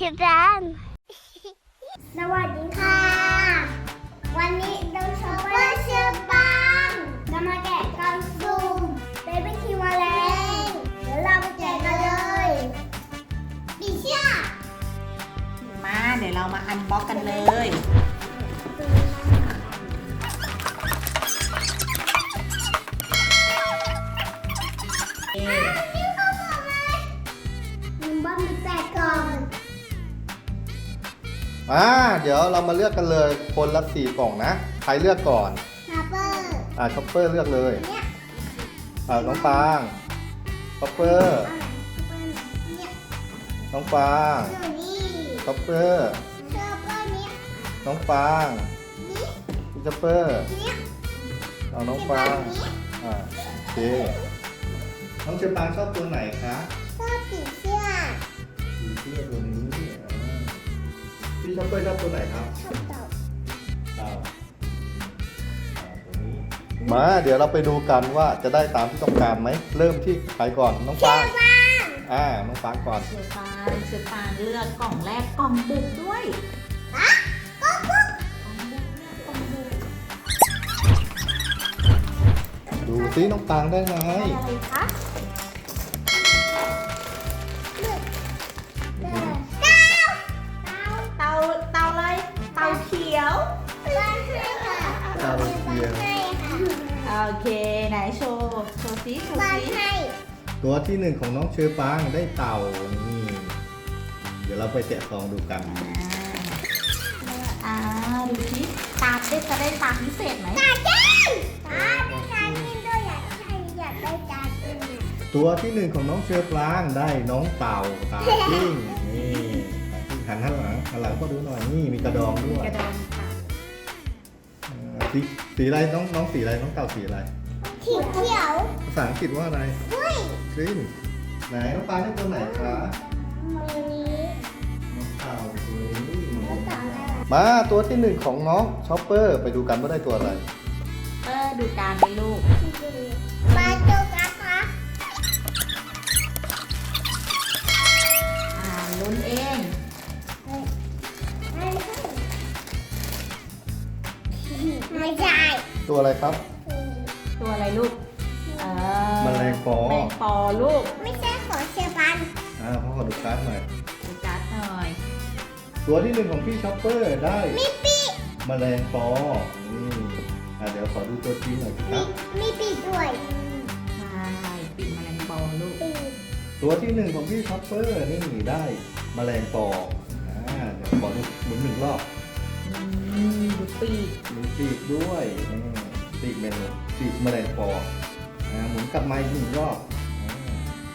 คิดร้านสวัสดีค่ะ วันนี้เราชอปเปอร์เชื่อปังจะมาแกะกล่องสุ่มเบบี้คิวมาแล้วเดี๋ยวเราไปแกะกันเลยปีเชื่อมาเดี๋ยวเรามาอันบ็อกกันเลย อ่าเดี๋ยวเรามาเลือกกันเลยคนละสี่กล่องนะ ใครเลือกก่อนชอปเปอร์อ่าช็อปเปอร์เลือกเลยเนี่ยอ่าน้องฟางช็อปเปอร์เนี่ยน้องฟางหนูนี่ช็อปเปอร์ชอปเปอร์เนี่ยน้องฟางนี่พี่ช็อปเปอร์เนี่ยเอาน้องฟางอ่าโอเคน้องเชอปางชอบตัวไหนคะชอบผีเสื้อสีเสื้อตัวนี้อ่า พี่ช็อปเปอร์ชอบตัวไหนครับชอบเต่าเต่าอ่าตัวนี้มาเดี๋ยวเราไปดูกันว่าจะได้ตามที่ต้องการไหมเริ่มที่ใครก่อนน้องฟางอ่าน้องฟางก่อนเชือปานเชือปานเลือกกล่องแรกกล่องบุกด้วยอะก็ปุ๊บกล่องบุกเลือกกล่องบุกดูซิน้องฟางได้ไหมได้อะไรคะ เทียมให้ค่ะโอเค ไหนโชว์ โชว์ซิโชว์บ้านซิให้ตัวที่หนึ่งของน้องเชอปางได้เต่านี่เดี๋ยวเราไปแกะซองดูกัน อ่าดูซิตาได้จะได้ตาพิเศษไหม ตาจิ้งตาได้ตาจิ้งด้วยอยากให้อยากได้ตาจิ้งอะตัวที่หนึ่งของน้องเชอปางได้น้องเต่าตาจิ้งนี่ตาจิ้งหันข้างหลังหันหลังก็ดูหน่อยนี่มีกระดองด้วยกระดองค่ะ อ่าสี สีอะไรน้องน้องสีอะไรน้องเต่าสีอะไรสีเขียวภาษาอังกฤษว่าอะไรอุ้ยกรีนไหนน้องปางได้ตัวไหนคะมือนี้น้องเต่าตัวนี้แล้วต่ออะไรอะมาตัวที่หนึ่งของน้องช็อปเปอร์ไปดูกันว่าได้ตัวอะไรเออดูการไปลูก มาดูกั ตัวอะไรครับ ตัวอะไรลูกเออแมลงปอ แมลงปอลูกไม่ใช่ของเชฟบันอ่าพ่อขอดูการ์ดหน่อย ดูการ์ดหน่อย ตัวที่หนึ่งของพี่ช็อปเปอร์ได้มีปีแมลงปอ นี่อะเดี๋ยวขอดูตัวจริงหน่อยคมีรับ มีปีกด้วยใช่ปีกแมลงปอลูก ปีกตัวที่หนึ่งของพี่ช็อปเปอร์นี่ได้แมลงปอ อ่าเดี๋ยวขอดูหมุนหนึ่งรอบ อืมดูปีกมีปีกด้วยนี่ ปีกแมลงปีกแมลงปออ่าหมุนกลับมาอีกหนึ่งรอบอ่า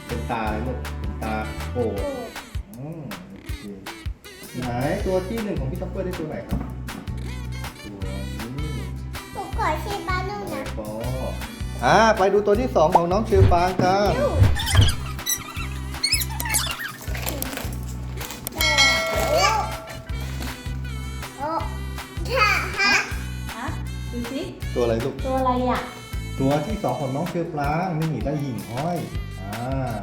เป็นตาเลยลูกเป็นตาโป่อืมโอเคไหนตัวที่หนึ่งของพี่ช็อปเปอร์ได้ตัวไหนครับตัวนี้ ผมขอเชฟบันนู่นนะ ปออ่าไปดูตัวที่สองของน้องเชือปางกันโตัวอะไรลูก ตัวอะไรอะ ตัวที่สองของน้องเชือปางนี่ได้หิ่งห้อยอ่า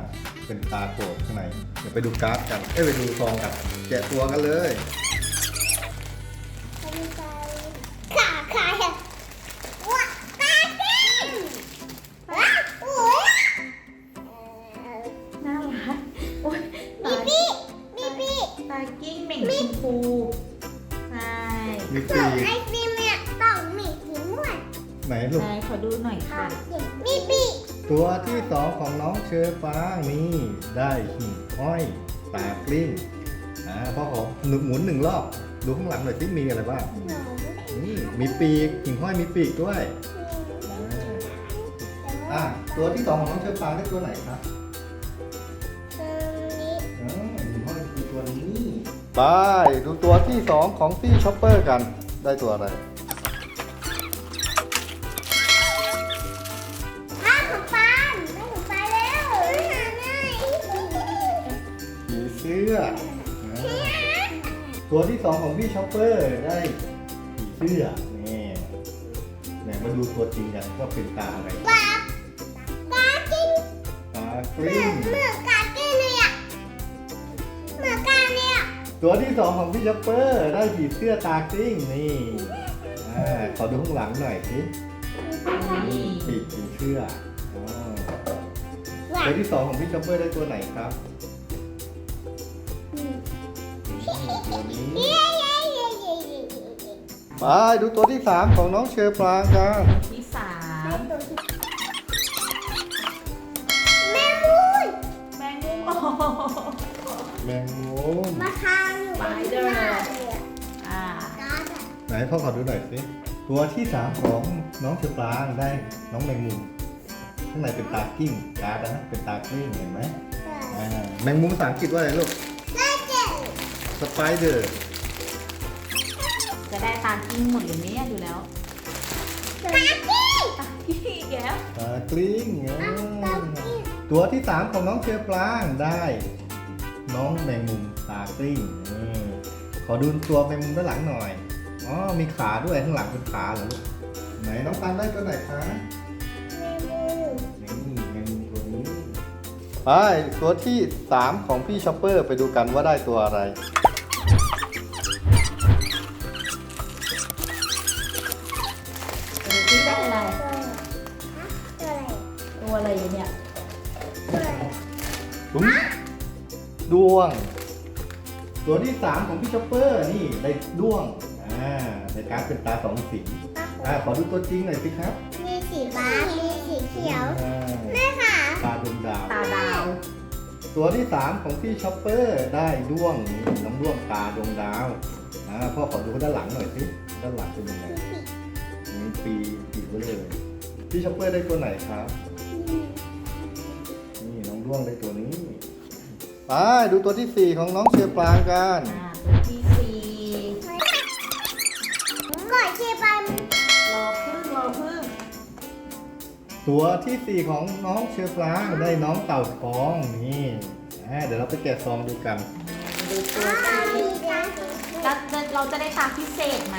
เป็นตาโกรธข้างในเดี๋ยวไปดูการ์ดกันเอ้ยไปดูซองกันแกะตัวกันเลยขาขาอะว้าตาจิ้งว้าโอ้ยน่ารักโอ้ยมีปีกมีปีกตากิ้งเหม่งชมพูใช่มีส่ปีวนก ไหนลูกใช่ขอดูหน่อยค่ะมีปีกตัวที่สองของน้องเชือปางนี่ได้หิ่งห้อยตากลิ้งอ่าพ่อขอหนุนหมุนหนึ่งรอบดูข้างหลังหน่อยที่มีอะไรบ้างนี่มีปีกหิ่งห้อยมีปีกด้วยอ่าตัวที่สองของน้องเชอปางได้ตัวไหนครับอ๋อหิ่งห้อยคือตัวนี้ไปดูตัวที่สองของพี่ช็อปเปอร์กันได้ตัวอะไร สื้ออ่าตัวที่สองของพี่ช็อปเปอร์ได้ผีเสื้อนี่ไหนมาดูตัวจริงกันว่าเป็นตาอะไรปาปาจิ้งตากเหมืลิ้องนเหมือนกาจิ้งเลยอะเหมือนกาเนี่ยอตัวที่สองของพี่ช็อปเปอร์ได้ผีเสื้อตากลิ้งนี่อ่าขอดูข้างหลังหน่อยสินี่ปีกผีเสื้ออ๋อว้าตัวที่สองของพี่ช็อปเปอร์ได้ตัวไหนครับ ตัวนี้เย้เย้เย้เย้เย้เย้เย้ไปดูตัวที่สามของน้องเชอปรางกันที่สามตัวที่แม่พูดแมงมุมโอ้โหแมงมุมมาทางอยู่บนหน้าเลยอะอ่าการ์ดอะไหนพ่อขอดูหน่อยสิตัวที่สามของน้องเชอปรางได้น้องแมงมุมข้างในเป็นตากิ้งการ์ดนะฮะเป็นตากิ้งเห็นไหมอ่าแมงมุมภาษาอังกฤษว่าอะไรลูกได้เจ็ด สไปเดอร์จะได้ตากิ้งหมดเลยเนี่ยดูแล้วตากี้ตากิ้งอีกแล้วตากลิ้งอ่าตากี้ตัวที่สามของน้องเชอปรางได้ น้องแมงมุมตากลิ้งนี่ขอดูตัวแมงมุมด้านหลังหน่อยอ๋อมีขาด้วยข้างหลังเป็นขาเหรอลูกไหนน้องตันได้ตัวไหนคะแม่พูดนี่แมงมุมตัวนี้ไปตัวที่สามของพี่ช็อปเปอร์ไปดูกันว่าได้ตัวอะไร วง ตัวที่สามของพี่ช็อปเปอร์นี่ได้ด้วงอ่าในการดเป็นตาสองสีอ่าขอดูตัวจริงหน่อยสิครับมีสีฟ้า มีสีเขียวอ่าแม่ค่ะ ตาดวงดาว ตาดาว ตัวที่สามของพี่ช็อปเปอร์ได้ด้วงนี่น้องด้วงตาดวงดาวอ่าพ่อขอดูด้านหลังหน่อยสิด้านหลังเป็นยังไงมีปีปีไว้เลย พี่ช็อปเปอร์ได้ตัวไหนครับ นี่น้องด้วงได้ตัวนี้ ไปดูตัวที่สี่ของน้องเชียร์ปรางกันอ่าตัวที่สี่ก่อนเชบันรอพึ่งรอพึ่งตัวที่สี่ของน้องเชียร์ปรางได้น้องเต่าทองนี่อ่าเดี๋ยวเราไปแกะซองดูกัน ดูตัวอ้าวที่มีการเราจะเราจะได้ตาพิเศษไหม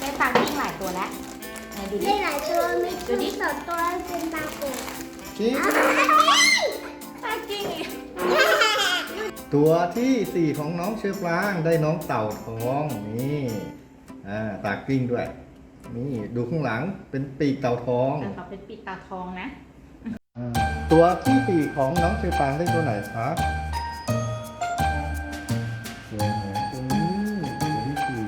ได้ตากิ้งหลายตัวแล้วไหนดูดิ ได้หลายตัวมีตัวสองตัวเป็นตาโกะจริงตากิ้งอีก ตัวที่สี่ของน้องเชียร์ปรางได้น้องเต่าทองนี่อ่าตากลิ้งด้วย นี่ดูข้างหลังเป็นปีกเต่าทองแต่เขาเป็นปีกตาทองนะ อ่าตัวที่สี่ของน้องเชียร์ปรางได้ตัวไหนครับตัวไหนตัวนี้ตัวที่สี่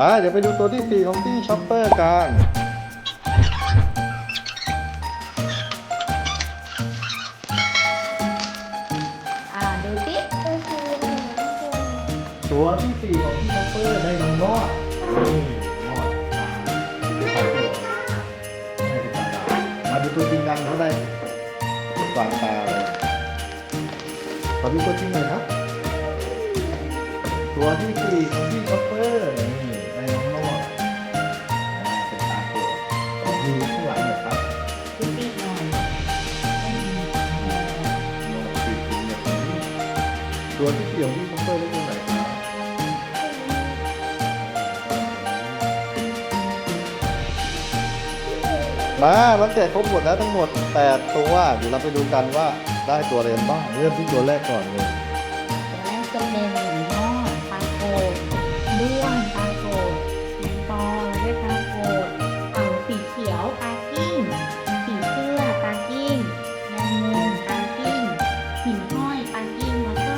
อ่าไปเดี๋ยวไปดูตัวที่สี่ของพี่ช็อปเปอร์กัน ขอดูตัวจริงหน่อยครับ ตัวที่สี่ของพี่ช็อปเปอร์นี่ได้น้องรอดอ่าเป็นตาตัวขอดูข้างหลังหน่อยครับดูปีกหน่อยตัวที่สี่ของพี่ช็อปเปอร์ได้ตัวไหนครับมามันแกะครบหมดแล้วทั้งหมด 8 ตัว เดี๋ยวเราไปดูกันว่า ได้ตัวอะไรบ้างเริ่มที่ตัวแรกก่อนเลยตัวแรกจะเป็นหมีนอดตาโกดด้วงตาโกดสีปอเรียกตาโกดเต่าสีเขียวตากิ้งสีเสื้อตากิ้งแมงมุมตากิ้งหิ่งห้อยตากิ้งแล้วก็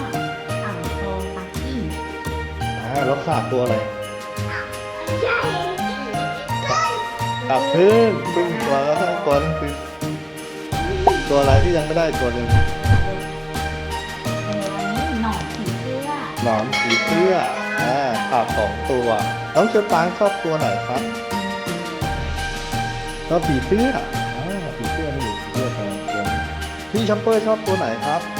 เต่าทองตากิ้งอ่าแล้วขาดตัวอะไรใช่ขาดพึ่งพึ่งตัวแล้วตัวนึงคือ ตัวอะไรที่ยังไม่ได้ตัวหนึ่งเป็นอันนี้หนอนผีเสื้อหนอนสีเสื้ออ่าขาดสองตัวน้องเชอปางชอบตัวไหนครับชอบผีเสื้ออ่าผีเสื้อนี่ผีเสื้อแพงตัวนี้พี่ชัมเปอร์ชอบตัวไหนครับชอบน้อง